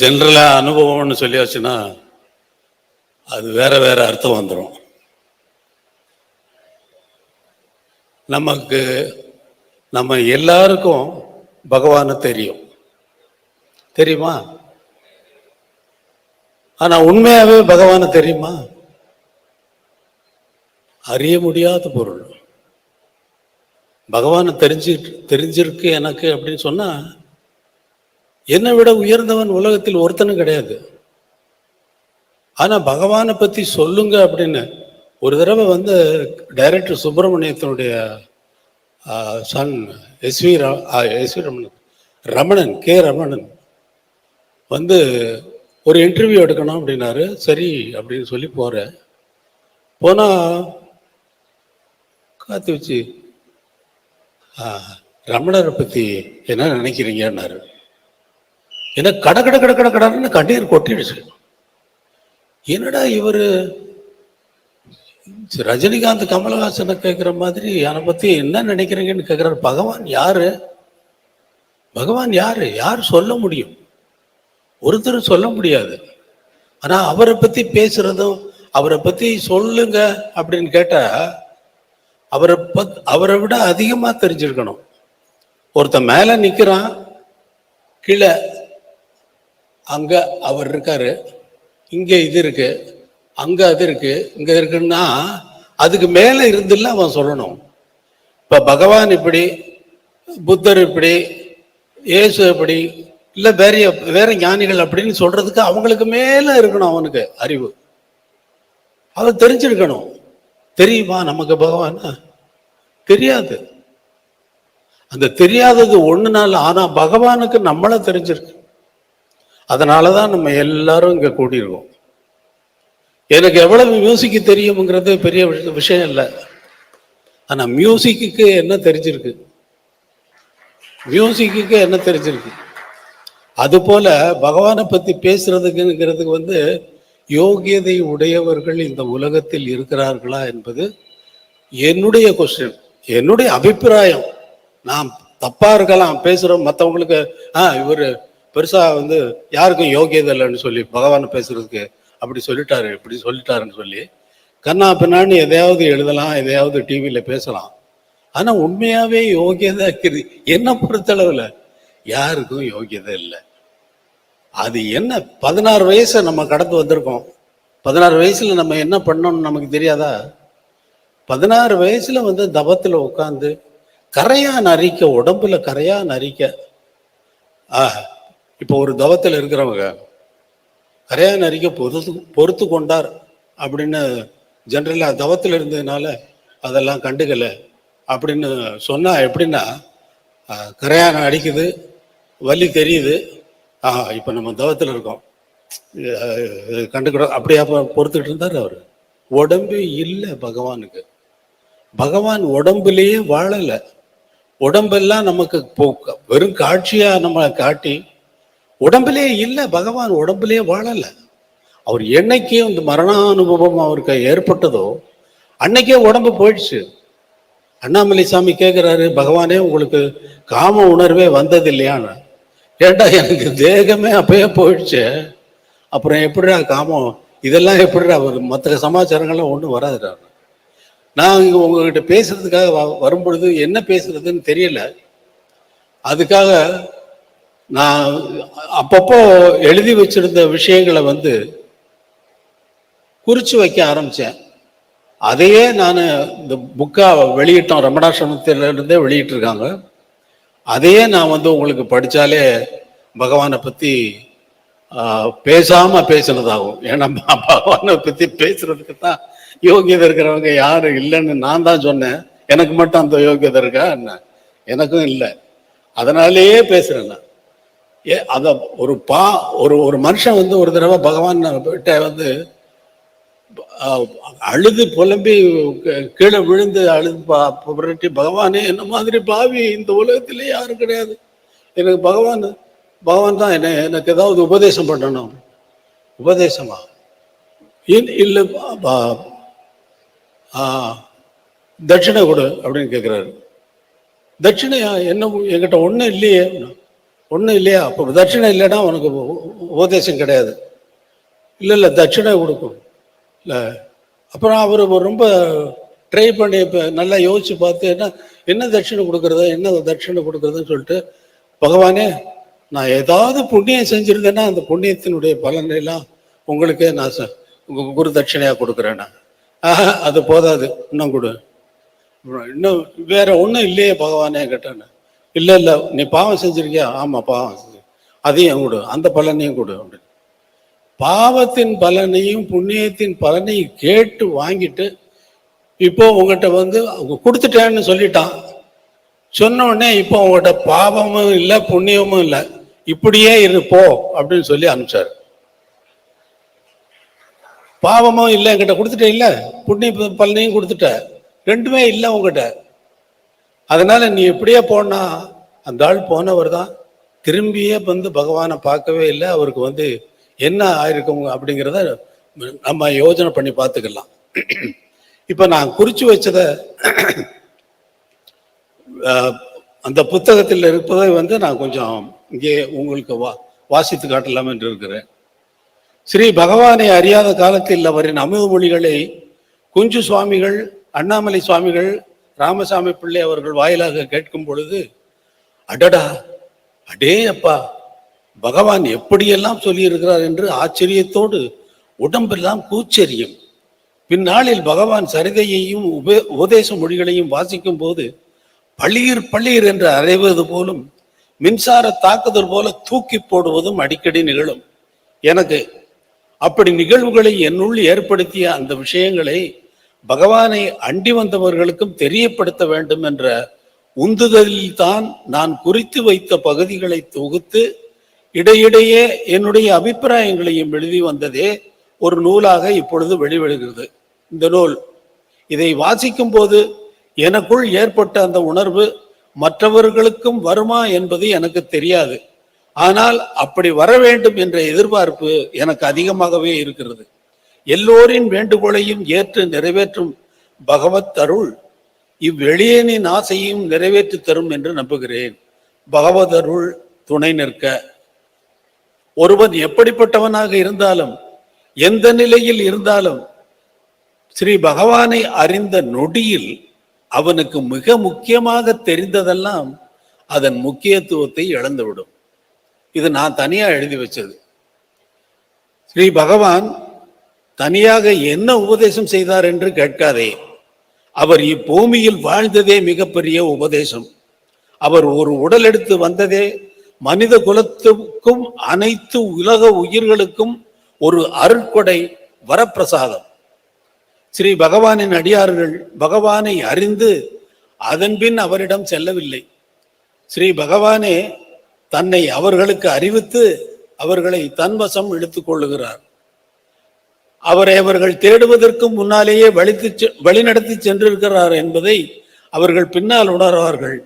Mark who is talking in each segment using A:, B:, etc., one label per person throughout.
A: ஜென்ரலாக அனுபவம்னு சொல்லியாச்சுன்னா அது வேற வேற அர்த்தம் வந்துடும் நமக்கு நம்ம எல்லாருக்கும் பகவானை தெரியும். தெரியுமா? ஆனால் உண்மையாகவே பகவானை தெரியுமா? அறிய முடியாத பொருள். பகவானை தெரிஞ்சு தெரிஞ்சிருக்கு எனக்கு அப்படின்னு சொன்னால் என்னை விட உயர்ந்தவன் உலகத்தில் ஒருத்தனும் கிடையாது. ஆனால் பகவானை பற்றி சொல்லுங்க அப்படின்னு ஒரு தடவை வந்து director சுப்பிரமணியத்தினுடைய son SV SV Ramanan Ramanan K Ramanan வந்து ஒரு இன்டர்வியூ எடுக்கணும் அப்படின்னாரு. சரி அப்படின்னு சொல்லி போகிறேன் போனால் காத்து வச்சு ரமணரை பற்றி என்ன நினைக்கிறீங்கன்னாரு. எனக்கு கட கட கட கட கடன்னு கண்ணீர் கொட்டிடுச்சு என்னடா இவர்? ரஜினிகாந்த் கமலஹாசனை கேட்குற மாதிரி என்னை பற்றி என்ன நினைக்கிறீங்கன்னு கேட்குறாரு பகவான் யாரு? பகவான் யாரு? யார் சொல்ல முடியும். ஒருத்தர் சொல்ல முடியாது. ஆனால் அவரை பற்றி பேசுகிறதும் அவரை பற்றி சொல்லுங்க அப்படின்னு கேட்டால் அவரை பத் அவரை விட அதிகமாக தெரிஞ்சிருக்கணும். ஒருத்தன் மேலே நிற்கிறான் கீழே அங்கே அவர் இருக்காரு இங்கே இது இருக்கு அங்கே அது இருக்கு இங்கே இருக்குன்னா அதுக்கு மேலே இருந்துல அவன் சொல்லணும். இப்போ பகவான் இப்படி புத்தர் இப்படி இயேசு இப்படி இல்லை வேற வேற ஞானிகள் அப்படின்னு சொல்றதுக்கு அவங்களுக்கு மேலே இருக்கணும் அவனுக்கு அறிவு. அதை தெரிஞ்சிருக்கணும். தெரியுமா நமக்கு பகவான்? தெரியாது. அந்த தெரியாதது ஒன்றுனால ஆனால் பகவானுக்கு நம்மளை தெரிஞ்சிருக்கு. அதனாலதான் நம்ம எல்லாரும் இங்கே கூடியிருக்கோம். எனக்கு எவ்வளவு மியூசிக் தெரியுங்கிறது பெரிய விஷயம் இல்லை. ஆனால் மியூசிக்கு என்ன தெரிஞ்சிருக்கு? மியூசிக்கு என்ன தெரிஞ்சிருக்கு? அதுபோல் பகவானை பற்றி பேசுறதுக்குங்கிறதுக்கு வந்து யோகியதை உடையவர்கள் இந்த உலகத்தில் இருக்கிறார்களா என்பது என்னுடைய கொஸ்டின் என்னுடைய அபிப்பிராயம். நான் தப்பாக இருக்கலாம் பேசுகிறோம் மற்றவங்களுக்கு ஆ இவர் பெருசா வந்து யாருக்கும் யோகியதை இல்லைன்னு சொல்லி பகவான் பேசுறதுக்கு அப்படி சொல்லிட்டாரு இப்படி சொல்லிட்டாருன்னு சொல்லி கண்ணா பின்னான்னு எதையாவது எழுதலாம் எதையாவது டிவியில பேசலாம். ஆனா உண்மையாவே யோகியதை இருக்குது. என்ன பொறுத்தளவுல யாருக்கும் யோகியதை இல்லை. அது என்ன பதினாறு வயசை நம்ம கடந்து வந்திருக்கோம். பதினாறு வயசுல நம்ம என்ன பண்ணோம்னு நமக்கு தெரியாதா? பதினாறு வயசுல வந்து தபத்தில் உட்காந்து கரையா நரிக்க உடம்புல கரையா நரிக்க ஆஹ் இப்போ ஒரு தவத்தில் இருக்கிறவங்க கரையா நரிக்க பொறுத்து பொறுத்து கொண்டார் அப்படின்னு ஜென்ரலாக தவத்தில் இருந்ததுனால அதெல்லாம் கண்டுக்கலை. அப்படின்னு சொன்னால் எப்படின்னா கரையான் அடிக்குது வலி தெரியுது. ஆஹா இப்போ நம்ம தவத்தில் இருக்கோம். கண்டுக்கிட அப்படியே அப்போ பொறுத்துக்கிட்டு இருந்தார் அவர். உடம்பே இல்லை பகவானுக்கு. பகவான் உடம்புலேயே வாழலை. உடம்பெல்லாம் நமக்கு போ- வெறும் காட்சியாக நம்ம காட்டி உடம்புலயே இல்லை பகவான் உடம்புலே வாழலை. அவர் என்னைக்கு இந்த மரணானுபவம் அவருக்கு ஏற்பட்டதோ அன்னைக்கே உடம்பு போயிடுச்சு. அண்ணாமலை சாமி கேட்குறாரு பகவானே உங்களுக்கு காம உணர்வே வந்தது இல்லையான்னு ஏண்டா எனக்கு தேகமே அப்பயே போயிடுச்சு. அப்புறம் எப்படிடா காமம்? இதெல்லாம் எப்படிடா வரும்? மற்ற சமாச்சாரங்கள்லாம் ஒன்றும் வராதுடா. நான் இங்கே உங்ககிட்ட பேசுறதுக்காக வ- வரும்பொழுது என்ன பேசுறதுன்னு தெரியல. அதுக்காக நான் அப்பப்போ எழுதி வச்சிருந்த விஷயங்களை வந்து குறித்து வைக்க ஆரம்பிச்சேன். அதையே நான் இந்த புக்காக வெளியிட்டோம் ரமணாசிரமத்திலிருந்தே வெளியிட்டிருக்காங்க. அதையே நான் வந்து உங்களுக்கு படித்தாலே பகவானை பற்றி பேசாமல் பேசினதாகும். ஏன்னா பகவானை பற்றி பேசுறதுக்கு தான் யோகியதை இருக்கிறவங்க யாரும் இல்லைன்னு நான் தான் சொன்னேன். எனக்கு மட்டும் அந்த யோகியதை இருக்கா? என்ன? எனக்கும் இல்லை. அதனாலேயே பேசுகிறேன் நான். ஏ அத ஒரு பா ஒரு ஒரு மனுஷன் வந்து ஒரு தடவை பகவான் கிட்ட வந்து அழுது புலம்பி கீழே விழுந்து அழுது பா- புரட்டி பகவானே என்ன மாதிரி பாவி? இந்த உலகத்திலே யாரும் கிடையாது. எனக்கு பகவான் பகவான் தான் என்ன எனக்கு ஏதாவது உபதேசம் பண்ணணும். உபதேசமா? இன் இல்லை பா- பா- தட்சிணை கொடு அப்படின்னு கேட்குறாரு தட்சிணையா என்ன என்கிட்ட ஒன்றும் இல்லையே. ஒன்றும் இல்லையா? அப்போ தட்சிணை இல்லைன்னா உனக்கு உபதேசம் கிடையாது. இல்லை இல்லை தட்சிணை கொடுக்கும் இல்லை. அப்புறம் அவர் ரொம்ப ட்ரை பண்ணி இப்போ நல்லா யோசிச்சு பார்த்து என்ன என்ன தட்சிணை கொடுக்குறது என்ன தட்சிணை கொடுக்குறதுன்னு சொல்லிட்டு பகவானே நான் ஏதாவது புண்ணியம் செஞ்சுருந்தேன்னா அந்த புண்ணியத்தினுடைய பலனையெல்லாம் உங்களுக்கே நான் ச- குரு தட்சிணையாக கொடுக்குறேன் நான். ஆஹா அது போதாது. இன்னும் கொடு. இன்னும் வேற ஒன்றும் இல்லையே பகவானே கேட்டேன்னு இல்லை இல்லை நீ பாவம் செஞ்சிருக்கியா? ஆமாம் பாவம் செஞ்சு. அதையும் கொடு அந்த பலனையும் கொடு அப்படின்னு பாவத்தின் பலனையும் புண்ணியத்தின் பலனையும் கேட்டு வாங்கிட்டு இப்போ உங்ககிட்ட வந்து அவங்க கொடுத்துட்டேன்னு சொல்லிட்டான். சொன்ன உடனே இப்போ உங்கள்கிட்ட பாவமும் இல்லை புண்ணியமும் இல்லை. இப்படியே இரு போ அப்படின்னு சொல்லி அனுப்பிச்சார். பாவமும் இல்லை என்கிட்ட கொடுத்துட்டே இல்லை. புண்ணிய பலனையும் கொடுத்துட்ட. ரெண்டுமே இல்லை உங்ககிட்ட. அதனால நீ எப்படியே போனா அந்த ஆள் போனவர் தான் திரும்பியே வந்து பகவானை பார்க்கவே இல்லை. அவருக்கு வந்து என்ன ஆயிருக்கும் அப்படிங்கிறத நம்ம யோசனை பண்ணி பார்த்துக்கலாம். இப்போ நான் குறிச்சு வச்சத அந்த புத்தகத்தில் இருப்பதை வந்து நான் கொஞ்சம் இங்கே உங்களுக்கு வா வாசித்து காட்டலாம் என்று இருக்கிறேன். ஸ்ரீ பகவானை அறியாத காலத்தில் அவரின் அமுதமொழிகளை குஞ்சு சுவாமிகள் அண்ணாமலை சுவாமிகள் ராமசாமி பிள்ளை அவர்கள் வாயிலாக கேட்கும் பொழுது அடடா அடே அப்பா பகவான் எப்படியெல்லாம் சொல்லியிருக்கிறார் என்று ஆச்சரியத்தோடு உடம்பெல்லாம் கூச்சரியும் பின்னாளில் பகவான் சரிதையையும் உபே உபதேச மொழிகளையும் வாசிக்கும் போது பள்ளியிர் பள்ளீர் என்று அறைவது போலும் மின்சார தாக்குதல் போல தூக்கி போடுவதும் அடிக்கடி நிகழும். எனக்கு அப்படி நிகழ்வுகளை என்னுள் ஏற்படுத்திய அந்த விஷயங்களை பகவானை அண்டி வந்தவர்களுக்கும் தெரியப்படுத்த வேண்டும் என்ற உந்துதலில் தான் நான் குறித்து வைத்த பகுதிகளை தொகுத்து இடையிடையே என்னுடைய அபிப்பிராயங்களையும் எழுதி வந்ததே ஒரு நூலாக இப்பொழுது வெளிவருகிறது. இந்த நூல். இதை வாசிக்கும் போது எனக்குள் ஏற்பட்ட அந்த உணர்வு மற்றவர்களுக்கும் வருமா என்பது எனக்கு தெரியாது. ஆனால் அப்படி வர வேண்டும் என்ற எதிர்பார்ப்பு எனக்கு அதிகமாகவே இருக்கிறது. எல்லோரின் வேண்டுகோளையும் ஏற்று நிறைவேற்றும் பகவத் அருள் இவ்வெளியனின் ஆசையும் நிறைவேற்றி தரும் என்று நம்புகிறேன். பகவத் அருள் துணை நிற்க. ஒருவன் எப்படிப்பட்டவனாக இருந்தாலும் எந்த நிலையில் இருந்தாலும் ஸ்ரீ பகவானை அறிந்த நொடியில் அவனுக்கு மிக முக்கியமாக தெரிந்ததெல்லாம் அதன் முக்கியத்துவத்தை இழந்துவிடும். இது நான் தனியா எழுதி வச்சது. ஸ்ரீ பகவான் தனியாக என்ன உபதேசம் செய்தார் என்று கேட்காதே. அவர் இப்பூமியில் வாழ்ந்ததே மிகப்பெரிய உபதேசம். அவர் ஒரு உடல் எடுத்து வந்ததே மனித குலத்துக்கும் அனைத்து உலக உயிர்களுக்கும் ஒரு அருட்கொடை வரப்பிரசாதம். ஸ்ரீ பகவானின் அடியார்கள் பகவானை அறிந்து அதன்பின் அவரிடம் செல்லவில்லை. ஸ்ரீ பகவானே தன்னை அவர்களுக்கு அறிவித்து அவர்களை தன்வசம் இழுத்துக் கொள்ளுகிறார். அவரை அவர்கள் தேடுவதற்கு முன்னாலேயே வழித்து செ- வழிநடத்தி சென்றிருக்கிறார் என்பதை அவர்கள் பின்னால் உணர்வார்கள்.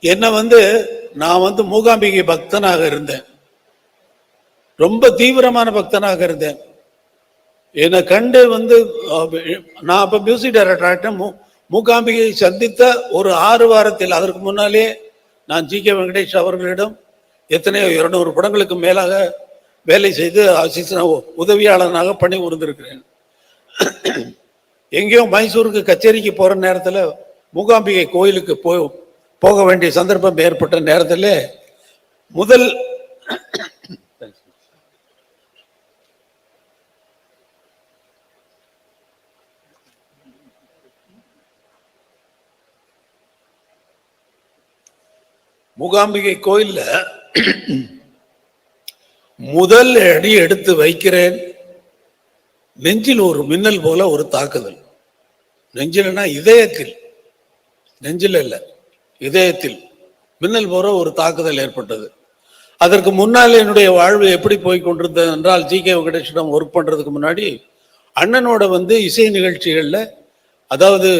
A: என்ன வந்து நான் வந்து மூகாம்பிகை பக்தனாக இருந்தேன். ரொம்ப தீவிரமான பக்தனாக இருந்தேன். என்னை கண்டு வந்து நான் அப்ப மியூசிக் டைரக்டர் ஆகிட்டேன் மூகாம்பிகை சந்தித்த ஒரு ஆறு வாரத்தில் அதற்கு முன்னாலே நான் ஜி கே வெங்கடேஷ் அவர்களிடம் எத்தனையோ இருநூறு படங்களுக்கு மேலாக வேலை செய்து அசிஸ்டன்ட் உதவியாளனாக பணி புரிந்திருக்கிறேன் எங்கேயோ மைசூருக்கு கச்சேரிக்கு போகிற நேரத்தில் மூகாம்பிகை கோயிலுக்கு போ போக வேண்டிய சந்தர்ப்பம் ஏற்பட்ட நேரத்தில் முதல் மூகாம்பிகை கோயிலில் முதல் அடி எடுத்து வைக்கிறேன். நெஞ்சில் ஒரு மின்னல் போல ஒரு தாக்குதல். நெஞ்சில்னா இதயத்தில். நெஞ்சில் இல்ல இதயத்தில் மின்னல் போற ஒரு தாக்குதல் ஏற்பட்டது. அதற்கு முன்னால் என்னுடைய வாழ்வு எப்படி போய் கொண்டிருந்தது என்றால் ஜி. கே. வெங்கடேஷிடம் ஒர்க் பண்றதுக்கு முன்னாடி அண்ணனோட வந்து இசை நிகழ்ச்சிகளில் அதாவது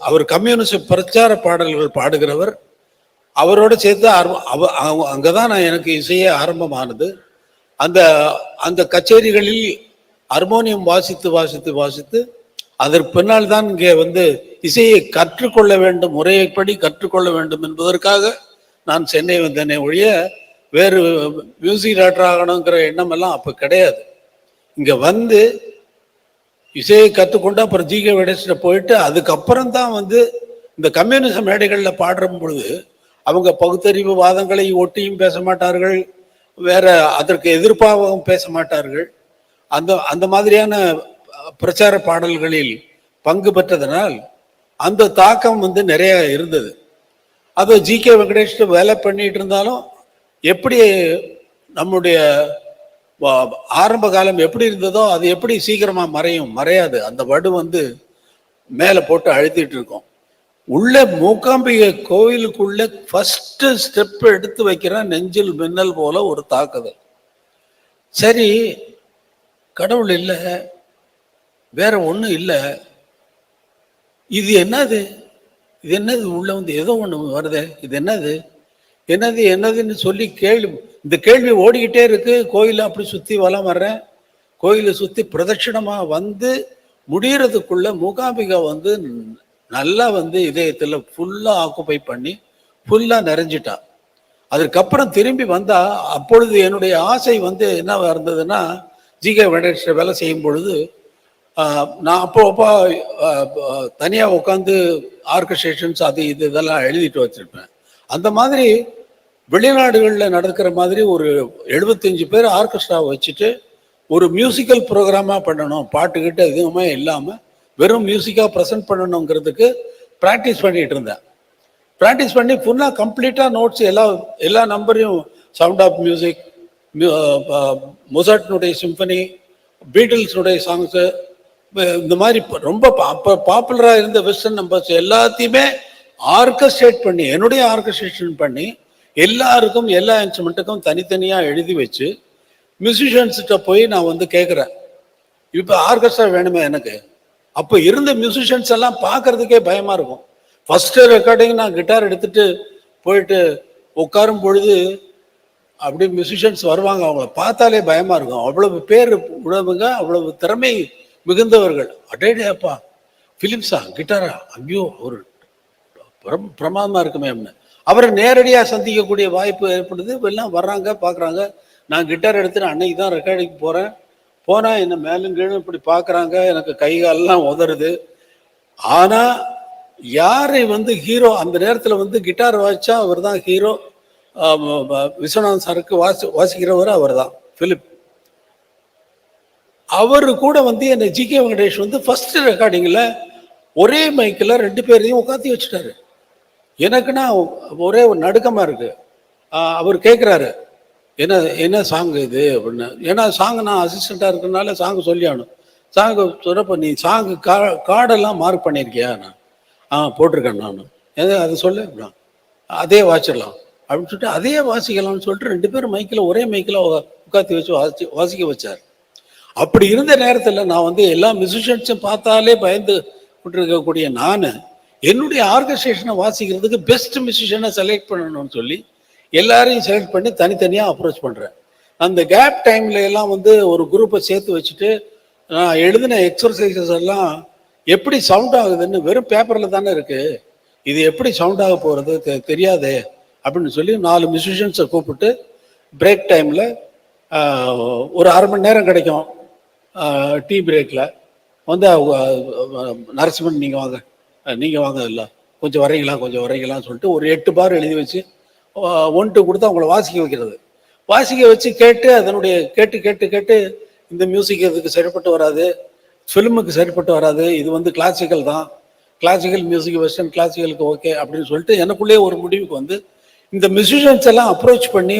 A: அவர் கம்யூனிஸ்ட் பிரச்சார பாடல்கள் பாடுகிறவர் அவரோட சேர்த்து ஆர்வம் அவ அவ- அங்கதான் நான் எனக்கு இசையே ஆரம்பமானது. அந்த அந்த கச்சேரிகளில் ஹார்மோனியம் வாசித்து வாசித்து வாசித்து அதற்கு பின்னால் தான் இங்கே வந்து இசையை கற்றுக்கொள்ள வேண்டும் முறைப்படி கற்றுக்கொள்ள வேண்டும் என்பதற்காக நான் சென்னை வந்தேனே ஒழிய வேறு மியூசிக் டைரக்டர் ஆகணுங்கிற எண்ணம் எல்லாம் அப்போ கிடையாது. இங்கே வந்து இசையை கற்றுக்கொண்டு அப்புறம் ஜி கே வெடேஸ்ல போயிட்டு அதுக்கப்புறம் தான் வந்து இந்த கம்யூனிசம் மேடைகளில் பாடுற பொழுது அவங்க பகுத்தறிவு வாதங்களை ஒட்டியும் பேச மாட்டார்கள் வேற அதற்கு எதிர்ப்பாகவும் பேச மாட்டார்கள். அந்த அந்த மாதிரியான பிரச்சார பாடல்களில் பங்கு பெற்றதனால் அந்த தாக்கம் வந்து நிறைய இருந்தது. அது ஜி கே வெங்கடேஷ் வேலை பண்ணிட்டு இருந்தாலும் எப்படி நம்முடைய ஆரம்ப காலம் எப்படி இருந்ததோ அது எப்படி சீக்கிரமா மறையும் மறையாது. அந்த வடு வந்து மேலே போட்டு அழுத்திட்டு இருக்கோம். உள்ள மூக்காம்பிகை கோயிலுக்குள்ள ஃபர்ஸ்ட் ஸ்டெப் எடுத்து வைக்கிறேன் நெஞ்சில் மின்னல் போல ஒரு தாக்குதல். சரி கடவுள் இல்லை வேற ஒன்றும் இல்லை. இது என்னது? இது என்னது? உள்ள வந்து ஏதோ ஒன்று வருது. இது என்னது? என்னது என்னதுன்னு சொல்லி கேள்வி இந்த கேள்வி ஓடிக்கிட்டே இருக்கு. கோயிலை அப்படி சுற்றி வலம் வர்றேன். கோயிலை சுற்றி பிரதட்சிணமாக வந்து முடிகிறதுக்குள்ள மூகாம்பிகா வந்து நல்லா வந்து இதயத்தில் ஃபுல்லா ஆக்குப்பை பண்ணி ஃபுல்லா நிறைஞ்சிட்டா. அதற்கப்புறம் திரும்பி வந்தா அப்பொழுது என்னுடைய ஆசை வந்து என்ன இருந்ததுன்னா ஜிகே வெங்கடேஷ் வேலை செய்யும் பொழுது நான் அப்போ அப்போ தனியாக உட்காந்து ஆர்கஸ்ட்ரேஷன்ஸ் அது இது இதெல்லாம் எழுதிட்டு வச்சிருப்பேன். அந்த மாதிரி வெளிநாடுகளில் நடக்கிற மாதிரி ஒரு எழுபத்தஞ்சு பேர் ஆர்கெஸ்ட்ரா வச்சுட்டு ஒரு மியூசிக்கல் ப்ரோக்ராமாக பண்ணணும். பாட்டுக்கிட்ட எதுவுமே இல்லாமல் வெறும் மியூசிக்காக ப்ரெசென்ட் பண்ணணுங்கிறதுக்கு ப்ராக்டிஸ் பண்ணிட்டு இருந்தேன். ப்ராக்டிஸ் பண்ணி ஃபுல்லாக கம்ப்ளீட்டாக நோட்ஸ் எல்லா எல்லா நம்பரையும் சவுண்ட் ஆஃப் மியூசிக் மொசாட்னுடைய சிம்பனி பீட்டில்ஸுடைய சாங்ஸு இந்த மாதிரி ரொம்ப பா- அப்போ பாப்புலராக இருந்த வெஸ்டர்ன் நம்பர்ஸ் எல்லாத்தையுமே ஆர்கஸ்ட்ரேட் பண்ணி என்னுடைய ஆர்கஸ்ட்ரேஷன் பண்ணி எல்லாருக்கும் எல்லா இன்ஸ்ட்ருமெண்ட்டுக்கும் தனித்தனியாக எழுதி வச்சு மியூசிஷியன்ஸ்கிட்ட போய் நான் வந்து கேட்குறேன் இப்போ ஆர்கெஸ்ட்ரா வேணுமே எனக்கு? அப்போ இருந்த மியூசிஷியன்ஸ் எல்லாம் பார்க்கறதுக்கே பயமா இருக்கும். ஃபர்ஸ்ட் ரெக்கார்டிங் நான் கிட்டார் எடுத்துட்டு போயிட்டு உட்காரும் பொழுது அப்படியே மியூசிஷியன்ஸ் வருவாங்க. அவங்கள பார்த்தாலே பயமா இருக்கும். அவ்வளவு பேர் உழவுங்க அவ்வளவு திறமை மிகுந்தவர்கள். அடேடே அப்பா ஃபிலிம்ஸா கிட்டாரா ஐயோ ஒரு பிரம்- பிரமாதமா இருக்குமே அப்படின்னு. அவரை நேரடியாக சந்திக்கக்கூடிய வாய்ப்பு ஏற்படுது. எல்லாம் வர்றாங்க பார்க்குறாங்க நான் கிட்டார் எடுத்துட்டு அன்னைக்கு தான் ரெக்கார்டிங் போகிறேன் போனால் என்ன மேலும் கீழும் இப்படி பார்க்குறாங்க? எனக்கு கை காலெல்லாம் உதறுது. ஆனால் யாரை வந்து ஹீரோ அந்த நேரத்தில் வந்து கிட்டார் வாசிச்சா அவர் தான் ஹீரோ விஸ்வநாதன் சாருக்கு வாசி வாசிக்கிறவர் அவர் தான் பிலிப். அவரு கூட வந்து என்னை ஜி கே வெங்கடேஷ் வந்து ஃபர்ஸ்ட் ரெக்கார்டிங்கில் ஒரே மைக்கில் ரெண்டு பேரையும் உட்காந்து வச்சுட்டாரு. எனக்குன்னா ஒரே ஒரு நடுக்கமாக இருக்கு. அவர் கேட்குறாரு என்ன என்ன சாங் இது அப்படின்னு. ஏன்னா சாங் நான் அசிஸ்டண்ட்டாக இருக்கிறனால சாங் சொல்லி ஆகணும். சாங் சொல்கிறப்ப நீ சாங்கு கா கார்டெல்லாம் மார்க் பண்ணியிருக்கியா நான் ஆ போட்டிருக்கேன் நான். எது அது சொல்லு அப்படின்னா, அதே வாசிடலாம் அப்படின்னு சொல்லிட்டு அதே வாசிக்கலாம்னு சொல்லிட்டு ரெண்டு பேரும் மைக்கில் ஒரே மைக்கில் உட்காத்தி வச்சு வாசி வாசிக்க வச்சார். அப்படி இருந்த நேரத்தில் நான் வந்து எல்லா மியூசிஷியன்ஸும் பார்த்தாலே பயந்து கொண்டிருக்கக்கூடிய நான் என்னுடைய ஆர்கஸ்ட்ரேஷனை வாசிக்கிறதுக்கு பெஸ்ட் மியூசிஷியனை செலக்ட் பண்ணணும்னு சொல்லி எல்லாரையும் செலக்ட் பண்ணி தனித்தனியாக அப்ரோச் பண்ணுறேன் அந்த கேப் டைம்ல எல்லாம் வந்து ஒரு குரூப்பை சேர்த்து வச்சுட்டு நான் எழுதின எக்ஸசைசஸ் எல்லாம் எப்படி சவுண்ட் ஆகுதுன்னு வெறும் பேப்பரில் தானே இருக்குது இது எப்படி சவுண்ட் ஆக போகிறது தெ- தெரியாதே அப்படின்னு சொல்லி நாலு மியூசிஷியன்ஸை கூப்பிட்டு பிரேக் டைமில் ஒரு அரை மணி நேரம் கிடைக்கும். டீ பிரேக்கில் வந்து அவங்க நரசிம்மன் நீங்கள் வாங்க. நீங்கள் வாங்க இல்லை. கொஞ்சம் வரீங்களா கொஞ்சம் வரீங்களான்னு சொல்லிட்டு ஒரு எட்டு பார் எழுதி வச்சு ஒன் டூ கொடுத்து அவங்கள வாசிக்க வைக்கிறது. வாசிக்க வச்சு கேட்டு அதனுடைய கேட்டு கேட்டு கேட்டு இந்த மியூசிக் இதுக்கு சரிப்பட்டு வராது ஃபிலிமுக்கு சரிப்பட்டு வராது இது வந்து கிளாசிக்கல் தான். கிளாசிக்கல் மியூசிக் வெஸ்டர்ன் கிளாசிக்கலுக்கு ஓகே அப்படின்னு சொல்லிட்டு எனக்குள்ளேயே ஒரு முடிவுக்கு வந்து இந்த மியூசிஷியன்ஸ் எல்லாம் அப்ரோச் பண்ணி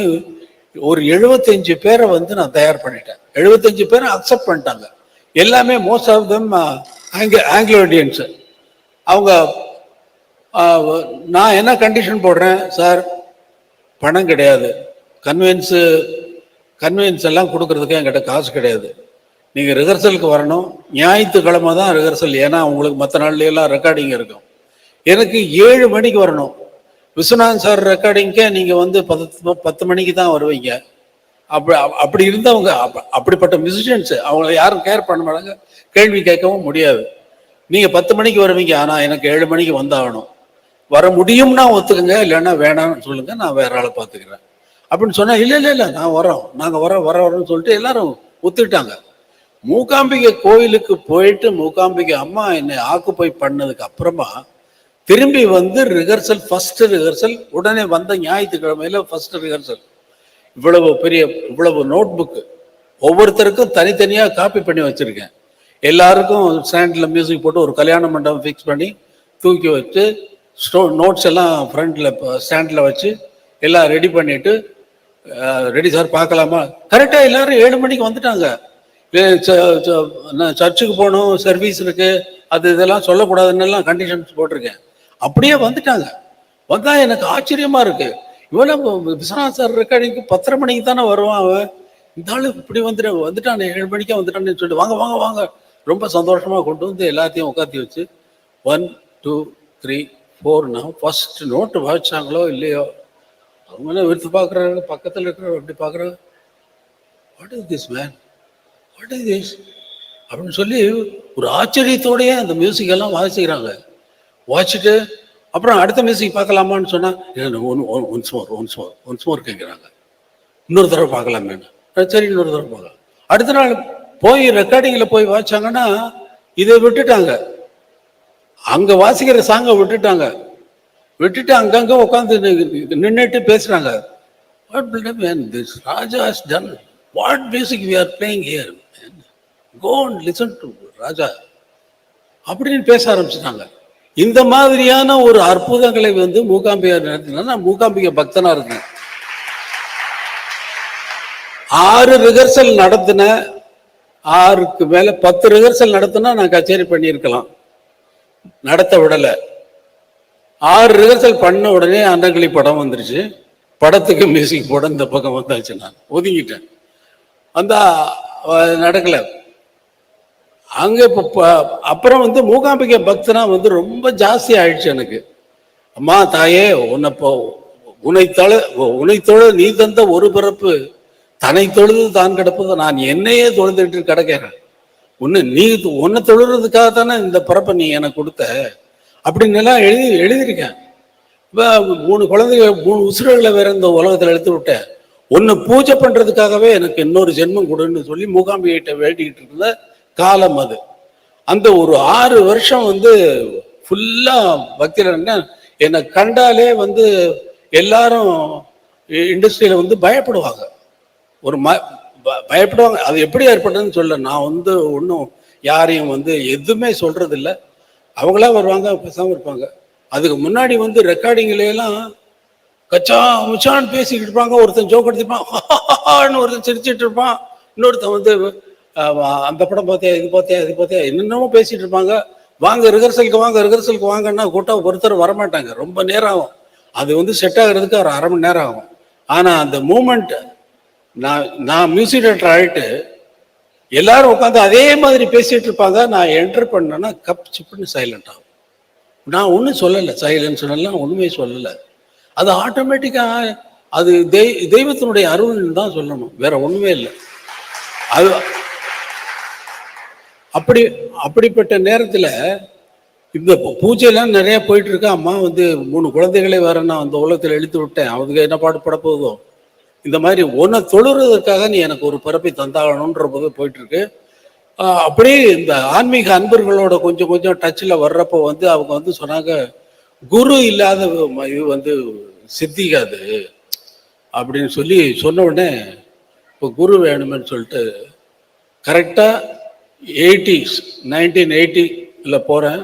A: ஒரு எழுபத்தஞ்சு பேரை வந்து நான் தயார் பண்ணிட்டேன். எழுபத்தஞ்சு பேரை அக்செப்ட் பண்ணிட்டாங்க. எல்லாமே மோஸ்ட் ஆஃப் தம் ஆங்கில ஆங்கிலோ இண்டியன்ஸு அவங்க நான் என்ன கண்டிஷன் போடுறேன் சார் பணம் கிடையாது. கன்வென்ஸு கன்வென்ஸ் எல்லாம் கொடுக்கறதுக்கு என்கிட்ட காசு கிடையாது. நீங்கள் ரிஹர்சலுக்கு வரணும். ஞாயிற்றுக்கிழமை தான் ரிஹர்சல் ஏன்னா உங்களுக்கு மற்ற நாள்லையெல்லாம் ரெக்கார்டிங் இருக்கும். எனக்கு ஏழு மணிக்கு வரணும். விஸ்வநாதன் சார் ரெக்கார்டிங்க்கே நீங்கள் வந்து பத்து பத்து மணிக்கு தான் வருவீங்க. அப்படி அப்படி இருந்தவங்க அப்ப- அப்படிப்பட்ட மியூசிஷியன்ஸு அவங்கள யாரும் கேர் பண்ண மாட்டாங்க. கேள்வி கேட்கவும் முடியாது. நீங்கள் பத்து மணிக்கு வருவீங்க. ஆனால் எனக்கு ஏழு மணிக்கு வந்தாகணும். வர முடியும்னா ஒத்துக்குங்க இல்லைன்னா வேணாம்னு சொல்லுங்க நான் வேற ஆளை பார்த்துக்கிறேன். அப்படின்னு சொன்னா இல்லை இல்லை இல்லை நான் வரோம் நாங்கள் வரோம் வர வரோம்னு சொல்லிட்டு எல்லாரும் ஒத்துக்கிட்டாங்க. மூகாம்பிகை கோயிலுக்கு போயிட்டு மூகாம்பிகை அம்மா என்னை ஆக்குப்பை பண்ணதுக்கு அப்புறமா திரும்பி வந்து ரிஹர்சல் ஃபர்ஸ்ட் ரிஹர்சல் உடனே வந்த ஞாயிற்றுக்கிழமையில ஃபர்ஸ்ட் ரிஹர்சல் இவ்வளவு பெரிய இவ்வளவு நோட் புக்கு ஒவ்வொருத்தருக்கும் தனித்தனியாக காப்பி பண்ணி வச்சிருக்கேன். எல்லாருக்கும் ஸ்டாண்டில் மியூசிக் போட்டு ஒரு கல்யாண மண்டபம் ஃபிக்ஸ் பண்ணி தூக்கி வச்சு ஸ்டோ நோட்ஸ் எல்லாம் ஃப்ரண்ட்ல ஸ்டாண்டில் வச்சு எல்லாம் ரெடி பண்ணிட்டு ரெடி சார் பார்க்கலாமா? கரெக்டாக எல்லாரும் ஏழு மணிக்கு வந்துட்டாங்க. ச- ச- சர்ச்சுக்கு போகணும் சர்வீஸ் இருக்கு அது இதெல்லாம் சொல்லக்கூடாதுன்னு எல்லாம் கண்டிஷன்ஸ் போட்டிருக்கேன். அப்படியே வந்துட்டாங்க. வந்தா எனக்கு ஆச்சரியமா இருக்கு. இவ்வளவு விஸ்வநாத் சார் ரெக்கார்டிங்க்கு பத்தரை மணிக்கு தானே வருவான் அவன். இந்த ஆளு இப்படி வந்துட்டு வந்துட்டான் ஏழு மணிக்கே வந்துட்டான்னு சொல்லிட்டு வாங்க வாங்க வாங்க. ரொம்ப சந்தோஷமா கொண்டு வந்து எல்லாத்தையும் உட்காத்தி வச்சு ஒன் டூ த்ரீ போர்னா ஃபர்ஸ்ட் நோட்டு வாய்ச்சாங்களோ இல்லையோ? அவங்களே எடுத்து பார்க்குறாங்க? பக்கத்தில் இருக்கிறவங்க எப்படி பார்க்குறாங்க? What is this man what is this அப்படின்னு சொல்லி ஒரு ஆச்சரியத்தோடையே அந்த மியூசிக் எல்லாம் வாசிக்கிறாங்க. வாசிச்சுட்டு அப்புறம் அடுத்த மியூசிக் பார்க்கலாமான்னு சொன்னால் one once more once more once more கேட்குறாங்க இன்னொரு தடவை பார்க்கலாமேன்னு சரி இன்னொரு தடவை பார்க்கலாம். அடுத்த நாள் போய் ரெக்கார்டிங்கில் போய் வாசிச்சாங்கன்னா இதை விட்டுட்டாங்க. அங்க வாசிக்கிற சாங்கை விட்டுட்டாங்க விட்டுட்டு அங்கங்க உட்காந்து நின்றுட்டு பேசுறாங்க what bloody man, this Raja has done. What music we are playing here? Man? அப்படின்னு பேச ஆரம்பிச்சிட்டாங்க இந்த மாதிரியான ஒரு அற்புதங்களை வந்து மூகாம்பிகை நடத்தினா நான் மூகாம்பிகை பக்தனா இருந்தேன் ஆறு ரிஹர்சல் நடத்தின ஆறுக்கு மேல பத்து ரிஹர்சல் நடத்தினா நான் கச்சேரி பண்ணியிருக்கலாம் நடத்த விடல. ஆறு ரிஹர்சல் பண்ண உடனே அன்னக்கிளி படம் வந்துருச்சு. படத்துக்கு மியூசிக் போட இந்த பக்கம் வந்தாச்சு நான். ஒதுங்கிட்டேன். அந்த நடக்கல. அங்க அப்புறம் வந்து மூகாம்பிகை பக்தனா வந்து ரொம்ப ஜாஸ்தி ஆயிடுச்சு எனக்கு. அம்மா தாயே உன்னை இப்போ உன்னை தொழ உன்னை தொழ நீ தந்த ஒரு பிறப்பு தனை தொழுது தான் கிடப்பது. நான் என்னையே தொழுதுட்டு கிடக்கிறேன். ஒன்று நீ உன்னை தொழுறதுக்காக தானே இந்த பிறப்பை நீ எனக்கு கொடுத்த? அப்படின்னு எல்லாம் எழுதி எழுதியிருக்கேன். இப்போ மூணு குழந்தைங்க மூணு உசுரர்களை வேற இந்த உலகத்தில் எடுத்து விட்டேன் ஒன்று பூஜை பண்ணுறதுக்காகவே எனக்கு இன்னொரு ஜென்மம் கொடுன்னு சொல்லி மூகாம்பிகிட்ட வேண்டிக்கிட்டு இருந்த காலம் அது. அந்த ஒரு ஆறு வருஷம் வந்து ஃபுல்லாக பக்தியில் என்னை கண்டாலே வந்து எல்லாரும் இண்டஸ்ட்ரியில் வந்து பயப்படுவாங்க. ஒரு ம பயப்படுவாங்க. அது எப்படி ஏற்பட்டதுன்னு சொல்ல நான் வந்து ஒன்றும் யாரையும் வந்து எதுவுமே சொல்றது அவங்களா வருவாங்க பேசாமல் இருப்பாங்க. அதுக்கு முன்னாடி வந்து ரெக்கார்டிங்லாம் கச்சா முச்சான்னு பேசிக்கிட்டு இருப்பாங்க. ஒருத்தன் ஜோக் எடுத்துப்பான். ஒருத்தன் சிரிச்சிட்டு இருப்பான். இன்னொருத்தன் வந்து அந்த படம் பார்த்தியா இது பார்த்தியா இது பார்த்தியா என்னென்னமோ பேசிட்டு இருப்பாங்க. வாங்க ரிஹர்சலுக்கு வாங்க ரிஹர்சலுக்கு வாங்கன்னா கூட்டம் ஒருத்தர் வரமாட்டாங்க. ரொம்ப நேரம் ஆகும். அது வந்து செட் ஆகுறதுக்கு ஒரு அரை மணி நேரம் ஆகும். ஆனால் அந்த மூமெண்ட் நான் நான் மியூசிக் டேரக்டர் ஆகிட்டு எல்லாரும் உட்காந்து அதே மாதிரி பேசிகிட்டு இருப்பாங்க. நான் என்டர் பண்ணேன்னா கப் சிப்புன்னு சைலண்ட் ஆகும். நான் ஒன்றும் சொல்லலை. சைலன்ஸ் சொல்லலாம் ஒன்றுமே சொல்லலை. அது ஆட்டோமேட்டிக்காக அது தெய் தெய்வத்தினுடைய அருள்னு தான் சொல்லணும். வேற ஒன்றுமே இல்லை. அது அப்படி அப்படிப்பட்ட நேரத்தில் இந்த பூஜையெல்லாம் நிறைய போயிட்டு இருக்கு. அம்மா வந்து மூணு குழந்தைகளை வேற நான் அந்த உலகத்தில் எழுத்து விட்டேன். அவங்க என்ன பாடுபட போகுதோ? இந்த மாதிரி உன்னை தொழுறதுக்காக நீ எனக்கு ஒரு பிறப்பை தந்தாகணுன்ற போது போயிட்டு இருக்கு அப்படியே இந்த ஆன்மீக அன்பர்களோட கொஞ்சம் கொஞ்சம் டச்சில் வர்றப்போ வந்து அவங்க வந்து சொன்னாங்க குரு இல்லாத இது வந்து சித்திக்காது அப்படின்னு சொல்லி சொன்ன உடனே இப்போ குரு வேணுமென்னு சொல்லிட்டு கரெக்டாக எயிட்டிஸ் நைன்டீன் எயிட்டியில் போகிறேன்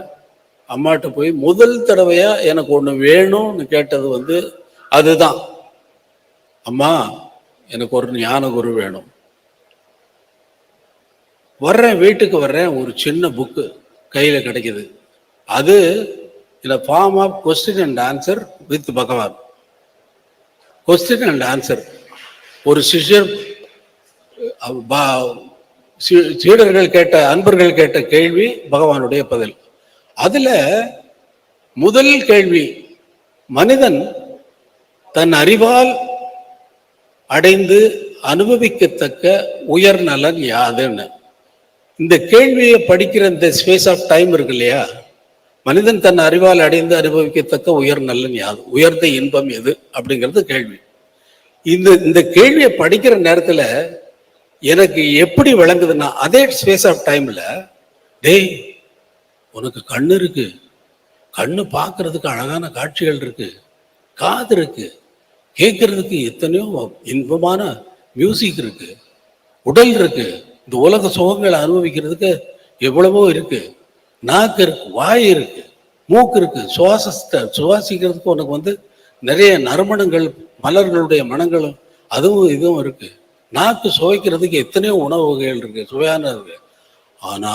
A: அம்மாட்ட போய் முதல் தடவையாக எனக்கு ஒன்று வேணும்னு கேட்டது வந்து அதுதான். அம்மா எனக்கு ஒரு ஞான குரு வேணும். வர்றேன் வீட்டுக்கு வர்றேன் ஒரு சின்ன புக்கு கையில் கிடைக்குது. அது இந்த form of question and answer with Bhagavan question and answer ஒரு சிஷ்யர் பா- சீடர்கள் கேட்ட அன்பர்கள் கேட்ட கேள்வி பகவானுடைய பதில். அதுல முதல் கேள்வி மனிதன் தன் அறிவால் அடைந்து அனுபவிக்கத்தக்க உயர் நலன் யாதுன்னு இந்த கேள்வியை படிக்கிற இந்த ஸ்பேஸ் ஆஃப் டைம் இருக்கு இல்லையா? மனிதன் தன் அறிவால் அடைந்து அனுபவிக்கத்தக்க உயர் நலன் யாது? உயர்ந்த இன்பம் எது? அப்படிங்கிறது கேள்வி. இந்த இந்த கேள்வியை படிக்கிற நேரத்தில் எனக்கு எப்படி விளங்குதுன்னா அதே ஸ்பேஸ் ஆஃப் டைமில் டேய் உனக்கு கண் இருக்கு. கண்ணு பார்க்கறதுக்கு அழகான காட்சிகள் இருக்கு. காது இருக்குது கேட்கறதுக்கு எத்தனையோ இன்பமான மியூசிக் இருக்கு. உடல் இருக்கு. இந்த உலக சுகங்களை அனுபவிக்கிறதுக்கு எவ்வளவோ இருக்கு. நாக்கு இருக்கு வாய் இருக்கு மூக்கு இருக்கு. சுவாசத்தை சுவாசிக்கிறதுக்கு உனக்கு வந்து நிறைய நறுமணங்கள் மலர்களுடைய மனங்களும் அதுவும் இதுவும் இருக்கு. நாக்கு சுவைக்கிறதுக்கு எத்தனையோ உணவு வகைகள் இருக்கு. சுவையான இருக்கு. ஆனா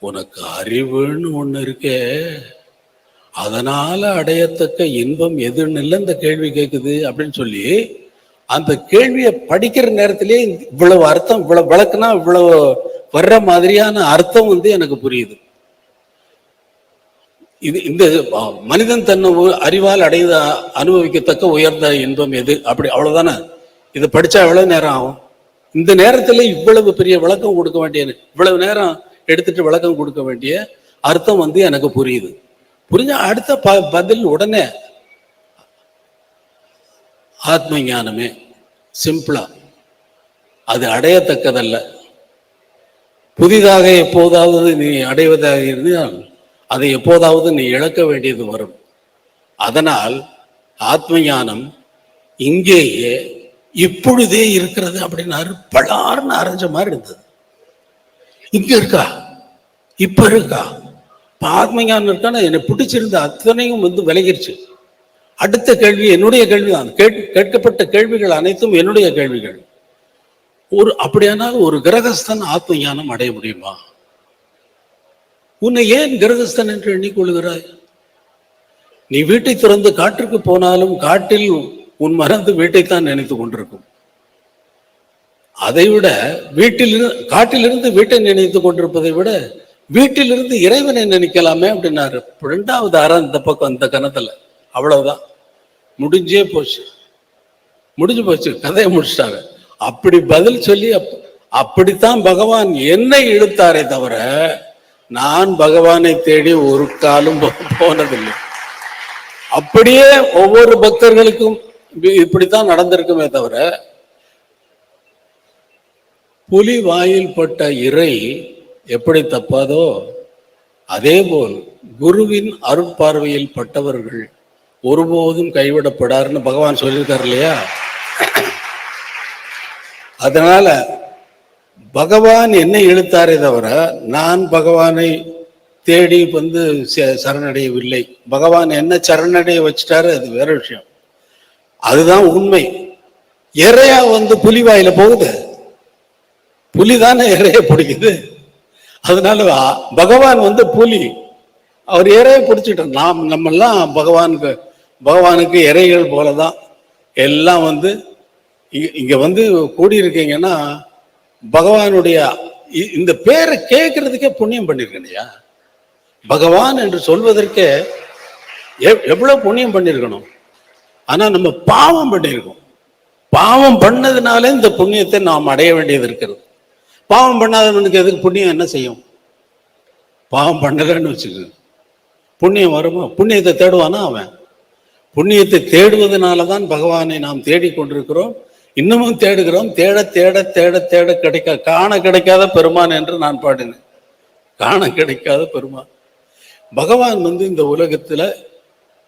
A: உனக்கு அறிவுன்னு ஒன்று இருக்கே. அதனால அடையத்தக்க இன்பம் எதுன்னு இல்லை இந்த கேள்வி கேட்குது அப்படின்னு சொல்லி அந்த கேள்வியை படிக்கிற நேரத்திலே இவ்வளவு அர்த்தம் இவ்வளவு விளக்குனா இவ்வளவு வர்ற மாதிரியான அர்த்தம் வந்து எனக்கு புரியுது. இது இந்த மனிதன் தன்னை அறிவால் அடைந்த அனுபவிக்கத்தக்க உயர்ந்த இன்பம் எது? அப்படி அவ்வளவுதானே? இது படிச்சா எவ்வளவு நேரம் ஆகும்? இந்த நேரத்துல இவ்வளவு பெரிய விளக்கம் கொடுக்க வேண்டிய இவ்வளவு நேரம் எடுத்துட்டு விளக்கம் கொடுக்க வேண்டிய அர்த்தம் வந்து எனக்கு புரியுது. புரிஞ்ச அடுத்த ப பதில் உடனே ஆத்ம ஞானமே சிம்பிளா. அது அடையத்தக்கதல்ல. புதிதாக எப்போதாவது நீ அடைவதாக இருந்தால் அதை எப்போதாவது நீ இழக்க வேண்டியது வரும். அதனால் ஆத்ம ஞானம் இங்கேயே இப்பொழுதே இருக்கிறது அப்படின்னாரு பலார்னு அரைஞ்ச மாதிரி இருந்தது. இங்க இருக்கா? இப்ப இருக்கா? இப்போ ஆத்ம இருக்கான? என்னை பிடிச்சிருந்த அத்தனையும் வந்து விலகிருச்சு. அடுத்த கேள்வி என்னுடைய கேள்விதான். கேட் கேட்கப்பட்ட கேள்விகள் அனைத்தும் என்னுடைய கேள்விகள். ஒரு அப்படியானால் ஒரு கிரகஸ்தன் ஆத்ம ஞானம் அடைய முடியுமா? உன்னை ஏன் கிரகஸ்தன் என்று எண்ணிக்கொள்கிறாய்? நீ வீட்டை திறந்து காற்றுக்கு போனாலும் காட்டில் உன் மறந்து வீட்டைத்தான் நினைத்து கொண்டிருக்கும். அதைவிட வீட்டிலிருந்து காட்டிலிருந்து வீட்டை நினைத்து கொண்டிருப்பதை விட வீட்டிலிருந்து இறைவனை நினைக்கலாமே அப்படின்னாரு. ரெண்டாவது அறம் இந்த பக்கம் அந்த கணத்துல. அவ்வளவுதான். முடிஞ்சே போச்சு. முடிஞ்சு போச்சு. கதையை முடிச்சிட்டாங்க அப்படி பதில் சொல்லி அப்படித்தான் பகவான் என்னை இழுத்தாரே தவிர நான் பகவானை தேடி ஒரு காலும் போனதில்லை. அப்படியே ஒவ்வொரு பக்தர்களுக்கும் இப்படித்தான் நடந்திருக்குமே தவிர புலி வாயில் பட்ட இறை எப்படி தப்பாதோ அதேபோல் குருவின் அருட்பார்வையில் பட்டவர்கள் ஒருபோதும் கைவிடப்படாருன்னு பகவான் சொல்லியிருக்காரு இல்லையா? அதனால பகவான் என்னை இழுத்தாரே தவிர நான் பகவானை தேடி வந்து ச- சரணடையவில்லை. பகவான் என்ன சரணடைய வச்சுட்டாரு அது வேற விஷயம். அதுதான் உண்மை. இறையா வந்து புலி வாயில போகுது. புலி தானே இறைய பிடிக்குது. அதனால பகவான் வந்து புலி. அவர் இறைய பிடிச்சிட்டோம் நாம் நம்மெல்லாம் பகவானுக்கு பகவானுக்கு இறைகள் போலதான். எல்லாம் வந்து இங்கே வந்து கூடியிருக்கீங்கன்னா பகவானுடைய இந்த பேரை கேட்கறதுக்கே புண்ணியம் பண்ணியிருக்கணையா பகவான் என்று சொல்வதற்கே எவ்- புண்ணியம் பண்ணியிருக்கணும். ஆனால் நம்ம பாவம் பண்ணியிருக்கோம். பாவம் பண்ணதுனாலே இந்த புண்ணியத்தை நாம் அடைய வேண்டியது இருக்கிறது. பாவம் பண்ணாதவனுக்கு எதுக்கு புண்ணியம் என்ன செய்யும்? பாவம் பண்ணலன்னு வச்சுக்க. புண்ணியம் வருமா? புண்ணியத்தை தேடுவானா அவன்? புண்ணியத்தை தேடுவதனால தான் பகவானை நாம் தேடிக்கொண்டிருக்கிறோம் இன்னமும் தேடுகிறோம். தேட தேட தேட தேட கிடைக்க காண கிடைக்காத பெருமான் என்று நான் பாடினேன். காண கிடைக்காத பெருமான். பகவான் வந்து இந்த உலகத்துல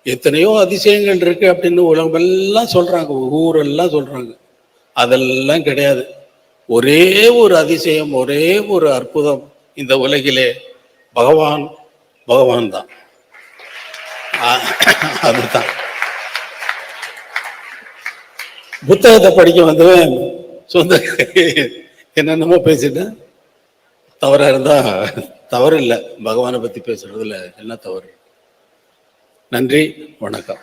A: எத்தனையோ அதிசயங்கள் இருக்கு அப்படின்னு உலகமெல்லாம் சொல்றாங்க. ஊரெல்லாம் சொல்றாங்க. அதெல்லாம் கிடையாது. ஒரே ஒரு அதிசயம் ஒரே ஒரு அற்புதம் இந்த உலகிலே பகவான் பகவான் தான். அதுதான். புத்தகத்தை படிக்க வந்தவன் சொந்த என்னென்னமோ பேசிட்டேன் தவறா இருந்தா தவறு இல்லை பகவானை பத்தி பேசுறதுல என்ன தவறு? நன்றி வணக்கம்.